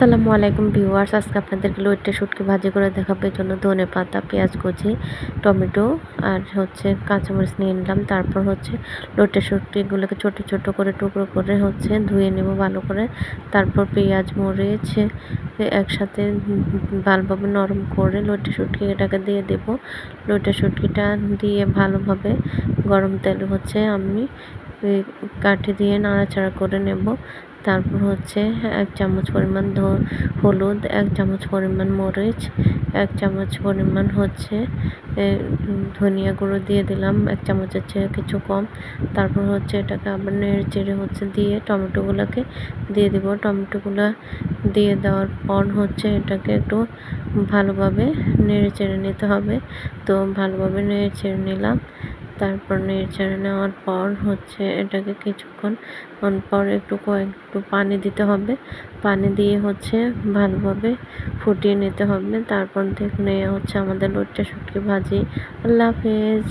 আসসালামু আলাইকুম ভিউয়ার্স, আজকে আপনাদেরকে লইট্টা শুটকি ভাজি করে দেখাবো। জন্য ধনে পাতা, পেঁয়াজ কুচি, টমেটো আর হচ্ছে কাঁচামরিচ নিয়ে নিলাম। তারপর হচ্ছে লইট্টা শুটকিগুলোকে ছোট ছোট করে টুকরো করে হচ্ছে ধুয়ে নেব ভালো করে। তারপর পেঁয়াজ, মরিচ একসাথে ভালোভাবে নরম করে লইট্টা শুটকি এটাকে দিয়ে দেব। লইট্টা শুটকিটা দিয়ে ভালোভাবে গরম তেল হচ্ছে আমি কাঠি দিয়ে নাড়াচাড়া করে নেব। তারপর হচ্ছে এক চামচ পরিমাণ হলুদ, এক চামচ পরিমাণ মরিচ, এক চামচ পরিমাণ হচ্ছে ধনিয়া গুঁড়ো দিয়ে দিলাম, এক চামচের চেয়ে কিছু কম। তারপর হচ্ছে এটাকে আবার নেড়ে চেড়ে হচ্ছে দিয়ে টমেটোগুলোকে দিয়ে দিব। টমেটোগুলো দিয়ে দেওয়ার পর হচ্ছে এটাকে একটু ভালোভাবে নেড়ে চেড়ে নিতে হবে। তো ভালোভাবে নেড়ে চেড়ে নিলাম। তারপর নেড়ে নেওয়ার পর হচ্ছে এটাকে কিছুক্ষণ পর একটু একটু পানি দিতে হবে। পানি দিয়ে হচ্ছে ভালোভাবে ফুটিয়ে নিতে হবে। তারপর দেখুন হচ্ছে আমাদের লুটটা শুটকি ভাজি। আল্লাহ হাফেজ।